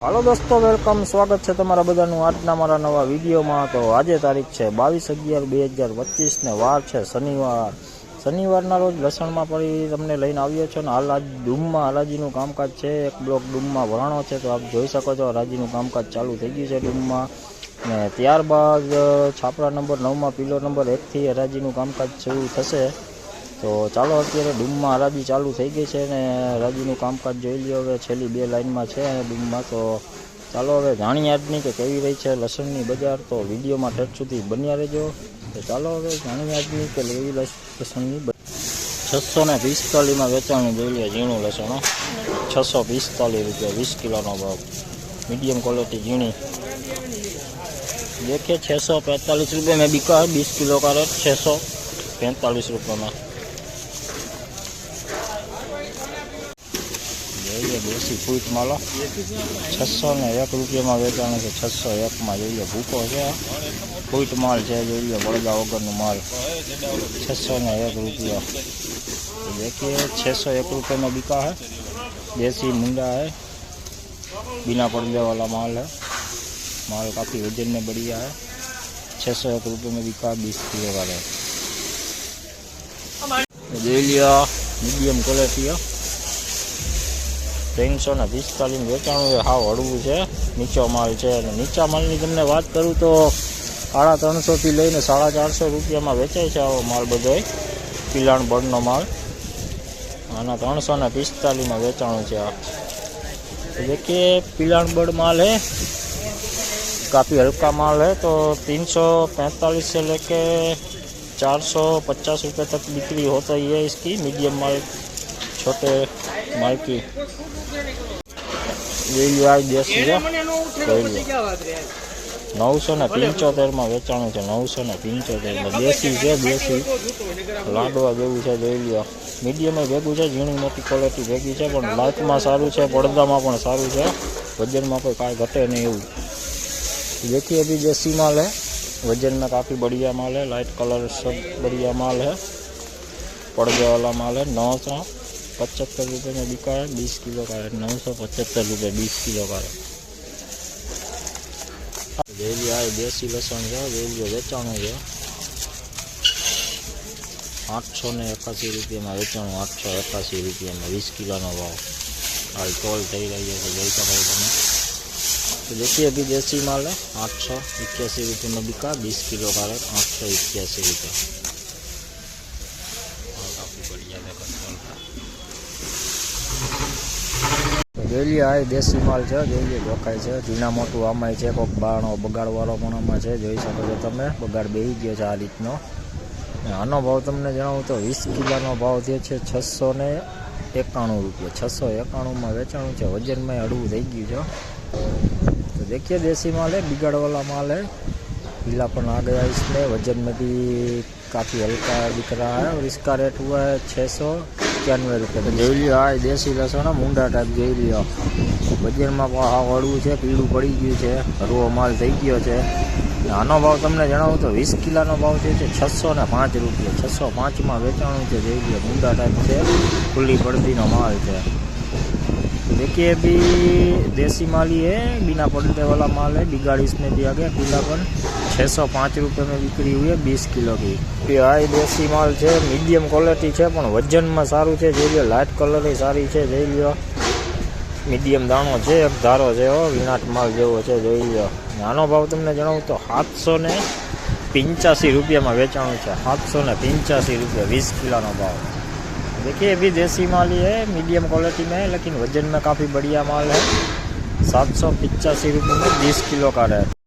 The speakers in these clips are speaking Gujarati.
હાલો દોસ્તો, વેલકમ. સ્વાગત છે તમારા બધાનું આજના મારા નવા વિડીયોમાં. તો આજે તારીખ છે બાવીસ અગિયાર બે હજાર પચીસને વાર છે શનિવાર. શનિવારના રોજ લસણમાં પડી તમને લઈને આવ્યો છો ને હાલ આજ ડૂમમાં હરાજીનું કામકાજ છે. એક બ્લોક ડૂમમાં વરાણો છે, તો આપ જોઈ શકો છો હરાજીનું કામકાજ ચાલુ થઈ ગયું છે ડૂમમાં. ને ત્યારબાદ છાપરા નંબર નવમાં, પિલો નંબર એકથી હરાજીનું કામકાજ શરૂ થશે. તો ચાલો અત્યારે ડૂમમાં હરાજી ચાલુ થઈ ગઈ છે ને હરાજીનું કામકાજ જોઈ લ્યો હવે છેલ્લી બે લાઇનમાં છે ડૂમમાં તો ચાલો હવે જાણીએ આજની કે કેવી રહી છે લસણની બજાર તો વિડીયોમાં ટેટ સુધી બન્યા રહેજો તો ચાલો હવે જાણીએ આજની કે કેવી લસ- લસણની છસો ને પિસ્તાલીસમાં વેચાણું જોઈ લે ઝીણું લસણ છસો પિસ્તાલીસ રૂપિયા વીસ કિલોનો ભાવ મીડિયમ ક્વોલિટી ઝીણી देखिए छः सौ पैंतालीस रुपये में बिका है बीस किलो का रेट छः सौ पैंतालीस रुपये में જોઈએ દેશી ફૂટ માલો છસો ને એક રૂપિયામાં વેચાણ છે છસો એકમાં જોઈએ ભૂકો છે ફૂટ માલ છે જોઈએ બળદા વગરનું માલ छः ने एक रुपया तो देखिए छः सौ एक रुपये में बिका है देसी मुंडा है बिना पर्दे वाला माल है माल काफ़ी वजन में बढ़िया है छः सौ एक रुपये में बिका बीस किलो का है જોઈ લ્યો મીડિયમ ક્વોલિટી ત્રણસો ને પિસ્તાલીસ વેચાણું એ હાવ હળવું છે નીચો માલ છે અને નીચા માલની તમને વાત કરું તો સાડા ત્રણસોથી લઈને સાડા ચારસો રૂપિયામાં વેચાય છે આવો માલ બધોય પિલાણ બળનો માલ આના ત્રણસો ને પિસ્તાલીસમાં વેચાણું છે આ तो देखिए पिलान बड़ माल है काफ़ी हल्का माल है तो तीन सौ पैंतालीस से लेके चार सौ पचास रुपये तक बिक्री होता ही है इसकी मीडियम माल छोटे माल की ये लिया देश નવસો ને પંચોતેરમાં વેચાણું છે નવસો ને પંચોતેરમાં દેશી છે દેશી લાડવા જેવું છે જોઈ લ્યો મીડિયમે ભેગું છે ઝીણી મોટી ક્વોલિટી ભેગી છે પણ લાઇટમાં સારું છે પડદામાં પણ સારું છે વજનમાં કોઈ કાંઈ ઘટે નહીં એવું देखिए अभी देसी माल है वजन में काफ़ी बढ़िया माल है लाइट कलर सब बढ़िया माल है पर्दे वाला माल है नौ सौ पचहत्तर रुपये में बिका है बीस किलो का है नौ सौ पचहत्तर रुपये बीस किलो का है જેવી આ દેશી લસણ છે જેવી વેચાણું છે આઠસો ને એકાસી રૂપિયામાં વેચાણું આઠસો એકાસી રૂપિયામાં વીસ કિલોનો ભાવ હાલ ટોલ થઈ રહ્યો છે જોઈ શકો છો તમે तो देखिए अभी देसी माल है आठ सौ इक्यासी रुपये में बिका बीस किलो का ગેલી આ દેશી માલ છે ગેલી જોખાય છે ઝીણા મોટું આમાંય છે કોઈક બાણો બગાડવાળો પણ આમાં છે, જોઈ શકો છો તમે, બગાડ બેહી ગયો છે આ રીતનો. આનો ભાવ તમને જણાવું તો વીસ કિલોનો ભાવ જે છે છસો ને એકાણું રૂપિયા, છસો એકાણુંમાં વેચાણું છે, વજનમાં અડવું થઈ ગયું છે. તો દેખીએ દેશી માલ એ બિગાડવાલા માલે પીલા પણ આગળ આવીશ ને વજનમાંથી काफ़ी हल्का दिख रहा है और इसका रेट हुआ है छः सौ इक्यानवे रुपये તો જોઈ લ્યો આ દેશી લસણ મુંડા ટાઈપ જોઈ લ્યો વજનમાં પણ હાવ હળવું છે પીળું પડી ગયું છે હરવો માલ થઈ ગયો છે અને આનો ભાવ તમને જણાવું તો વીસ કિલોનો ભાવ જે છે છસો ને પાંચ રૂપિયા છસો પાંચમાં વેચાણું છે જોઈ લ્યો મુંડા ટાઈપ છે ખુલ્લી પડતીનો માલ છે देखिए अभी देसी माल ही है बिना पलटे वाला माल है बिगाड़ इसमें दिया गया पीलापन छः सौ પાંચ રૂપિયા में बिक्री हुई है बीस किलो की ये हाई देसी माल છે મીડિયમ ક્વોલિટી છે પણ વજનમાં સારું છે જોઈ લો લાઇટ કલર સારી છે જોઈ લો મીડિયમ દાણો છે એક ધારો છે હો વિનાટ માલ જેવો છે જોઈ લો આનો ભાવ તમને જણાવું તો સાતસો ને પંચ્યાસી રૂપિયામાં વેચાણું છે સાતસો ને પંચ્યાસી રૂપિયા વીસ કિલોનો ભાવ देखिए अभी देसी माल ही है मीडियम क्वालिटी में है लेकिन वजन में काफ़ी बढ़िया माल है सात सौ पिचासी रुपये में बीस किलो का है તો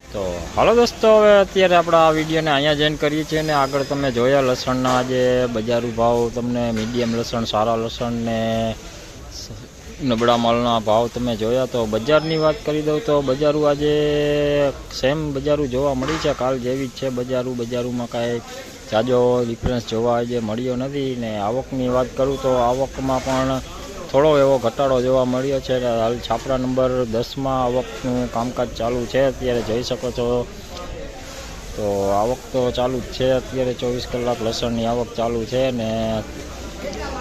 હાલો દોસ્તો, હવે અત્યારે આપણે આ વિડીયોને અહીંયા જોઈન કરીએ છીએ અને આગળ તમે જોયા લસણના આજે બજારુ ભાવ, તમને મીડિયમ લસણ, સારા લસણ ને નબળા માલના ભાવ તમે જોયા તો બજારની વાત કરી દઉં તો બજારું આજે સેમ બજારું જોવા મળી છે. કાલ જેવી જ છે બજારું. બજારુમાં કાંઈ જાજો ડિફરન્સ જોવા આજે મળ્યો નથી ને આવકની વાત કરું તો આવકમાં પણ થોડો એવો ઘટાડો જોવા મળ્યો છે હાલ છાપરા નંબર દસમાં આવકનું કામકાજ ચાલુ છે. અત્યારે જોઈ શકો છો. તો આવક તો ચાલુ જ છે. અત્યારે ચોવીસ કલાક લસણની આવક ચાલુ છે ને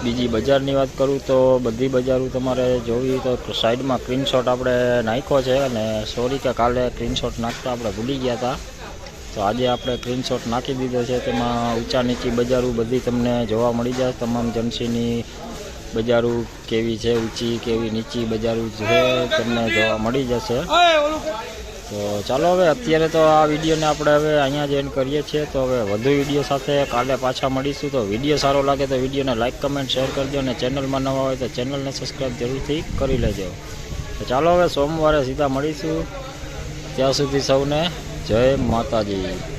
બીજી બજારની વાત કરું તો બધી બજારો તમારે જોવી તો સાઈડમાં સ્ક્રીનશોટ આપણે નાખ્યો છે અને સોરી કે કાલે સ્ક્રીનશોટ નાખતા આપણે ભૂલી ગયા હતા. તો આજે આપણે સ્ક્રીનશોટ નાખી દીધો છે. તેમાં ઊંચા નીચી બજારો બધી તમને જોવા મળી જાય. તમામ જમસીની બજારો કેવી છે, ઊંચી કેવી નીચી બજારો છે, તમને જોવા મળી જશે. તો ચાલો હવે અત્યારે તો આ વિડીયોને આપણે હવે અહીંયા જ એન્ડ કરીએ છીએ. તો હવે વધુ વીડિયો સાથે કાલે પાછા મળીશું. તો વીડિયો સારો લાગે તો વિડીયોને લાઇક કમેન્ટ શેર કરજો અને ચેનલમાં નવા હોય તો ચેનલને સબસ્ક્રાઈબ જરૂરથી કરી લેજો. તો ચાલો હવે સોમવારે સીધા મળીશું. ત્યાં સુધી સૌને જય માતાજી.